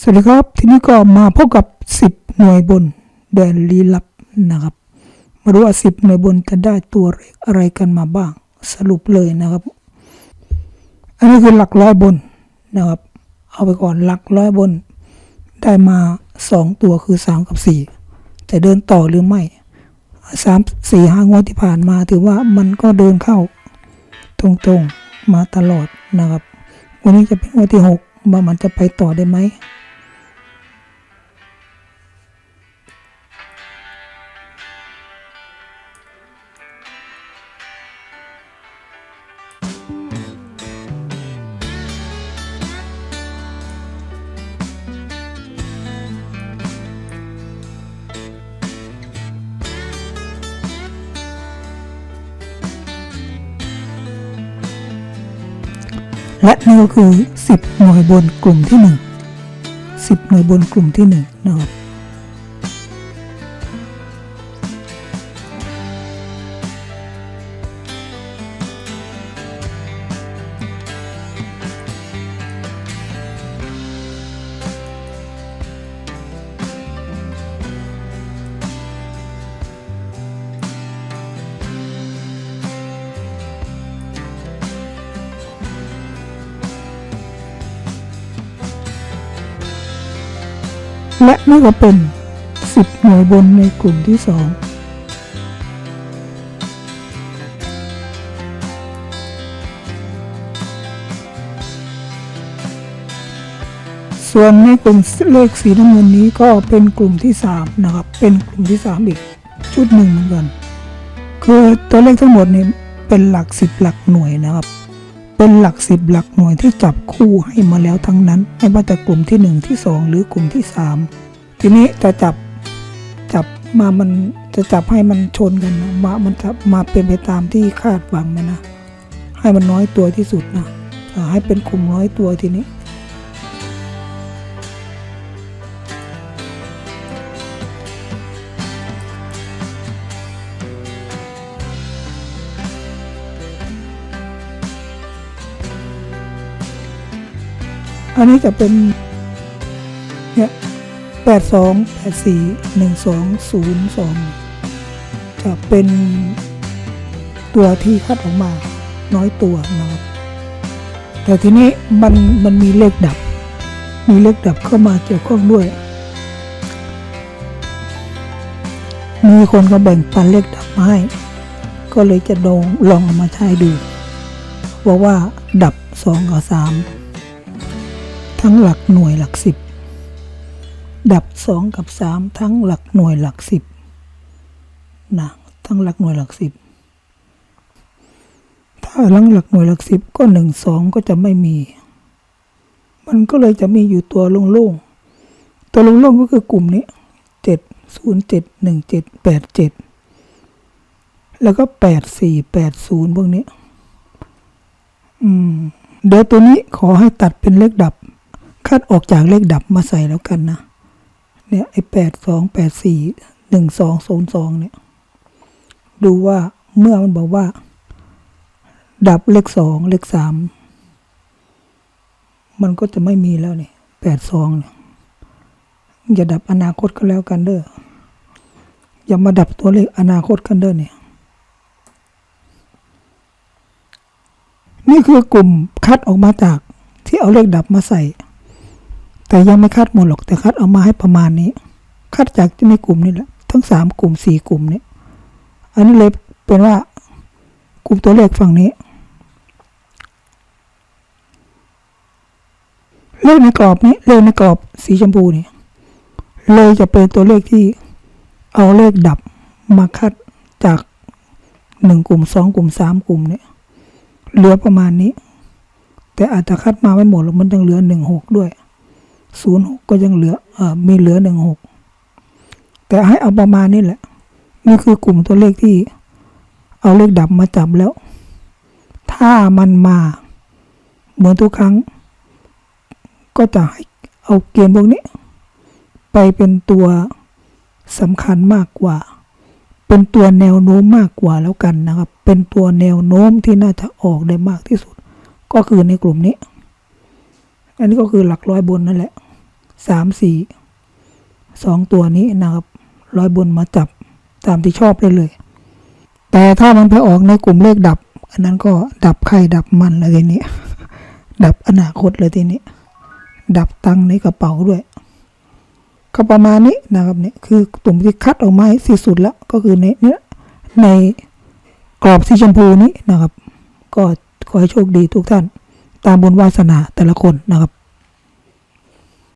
สวัสดีครับ ทีนี้ก็มาพบกับ 10 หน่วยบนแดนลี้ลับนะครับ มาดูว่า 10 หน่วยบนจะได้ตัวอะไรกันมาบ้าง สรุปเลยนะครับ อันนี้คือหลักร้อยบนนะครับ เอาไปก่อนหลักร้อยบน ได้มา 2 ตัวคือ 3 กับ 4 จะเดินต่อหรือไม่ 3 4 5 งวดที่ผ่านมาถือว่ามันก็เดินเข้า ตรงๆมาตลอดนะครับ วันนี้จะเป็นงวันที่ 6 ว่ามันจะไปต่อได้ไหม และนี่ก็คือ 10 หน่วยบนกลุ่มที่ 1 10 หน่วยบนกลุ่มที่1นะครับ และนี่ก็เป็น 10 หน่วยบนในกลุ่มที่2ส่วนในกลุ่มเลขสีน้ำเงินนี้ก็เป็นกลุ่มที่ 3 นะครับ เป็นกลุ่มที่ 3 อีกชุดหนึ่งเหมือนกัน คือตัวเลขทั้งหมดนี้เป็นหลัก 10 หลักหน่วยนะครับ เป็นหลักสิบหลักหน่วยที่จับคู่ให้มาแล้วทั้งนั้น ไม่ว่าแต่กลุ่มที่ 1 ที่ 2 หรือกลุ่มที่ 3 ทีนี้จะจับจับมามันจะจับให้มันชนกันนะมามันจะมาเป็นไปตามที่คาดหวังไหมนะให้มันน้อยตัวที่สุดนะให้เป็นกลุ่มน้อยตัวทีนี้ อันนี้จะเป็นเนี่ยแปดสองแปดสี่หนึ่งสองศูนย์สองจะเป็นตัวที่คัดออกมาน้อยตัวนะครับ แต่ทีนี้มันมันมีเลขดับ มีเลขดับเข้ามาเกี่ยวข้องด้วย มีคนก็แบ่งปันเลขดับมาให้ ก็เลยจะลองลองเอามาใช้ดูบอกว่าดับสองกับสาม ทั้งหลักหน่วยหลักสิบ ดับสองกับสามทั้งหลักหน่วยหลักสิบนะทั้งหลักหน่วยหลักสิบ ถ้าหลังหลักหน่วยหลักสิบก็หนึ่งสองก็จะไม่มี มันก็เลยจะมีอยู่ตัวโล่งๆ ตัวโล่งๆก็คือกลุ่มนี้เจ็ดศูนย์เจ็ดหนึ่งเจ็ดแปดเจ็ดแล้วก็แปดสี่แปดศูนย์พวกนี้ อืม เดี๋ยวตัวนี้ขอให้ตัดเป็นเลขดับ คัดออกจากเลขดับมาใส่แล้วกันนะ เนี่ยไอ้แปดสองแปดสี่หนึ่งสองศูนย์สองเนี่ย ดูว่าเมื่อมันบอกว่า ดับเลขสองเลขสามมันก็จะไม่มีแล้วเนี่ยแปดสองอย่าดับอนาคตก็แล้วกันเด้ออย่ามาดับตัวเลขอนาคตกันเด้อเนี่ย นี่คือกลุ่มคัดออกมาจากที่เอาเลขดับมาใส่ แต่ยังไม่คัดหมดหรอกแต่คัดเอามาให้ประมาณนี้คัดจากในกลุ่มนี่แหละ ทั้งสามกลุ่มสี่กลุ่มนี้อันนี้เลยเป็นว่ากลุ่มตัวเลขฝั่งนี้ เลขในกรอบนี้เลขในกรอบสีชมพูนี่เลยจะเป็นตัวเลขที่เอาเลขดับมาคัดจากหนึ่งกลุ่มสองกลุ่มสามกลุ่มเนี่ยเหลือประมาณนี้ แต่อาจจะคัดมาไม่หมดหรอกมันยังเหลือหนึ่งหกด้วย ศูนย์หกก็ยังเหลือเออมีเหลือหนึ่งหกแต่ให้เอาประมาณนี้แหละ นี่คือกลุ่มตัวเลขที่ เอาเลขดับมาจับแล้ว ถ้ามันมา เหมือนทุกครั้ง ก็จะให้เอาเกณฑ์พวกนี้ ไปเป็นตัวสำคัญมากกว่า เป็นตัวแนวโน้มมากกว่าแล้วกันนะครับ เป็นตัวแนวโน้มที่น่าจะออกได้มากที่สุด ก็คือในกลุ่มนี้ อันนี้ก็คือหลักร้อยบนนั่นแหละ สามสี่สองตัวนี้นะครับร้อยบนมาจับตามที่ชอบได้เลย แต่ถ้ามันไปออกในกลุ่มเลขดับ อันนั้นก็ดับใครดับมันเลยทีนี้ ดับอนาคตเลยทีนี้ ดับตังในกระเป๋าด้วย ก็ประมาณนี้นะครับเนี่ยคือกลุ่มที่คัดออกมาให้ที่สุดแล้วก็คือในเนี้ยในกรอบสีชมพูนี้นะครับ ก็ขอให้โชคดีทุกท่าน ตามบุญวาสนาแต่ละคนนะครับ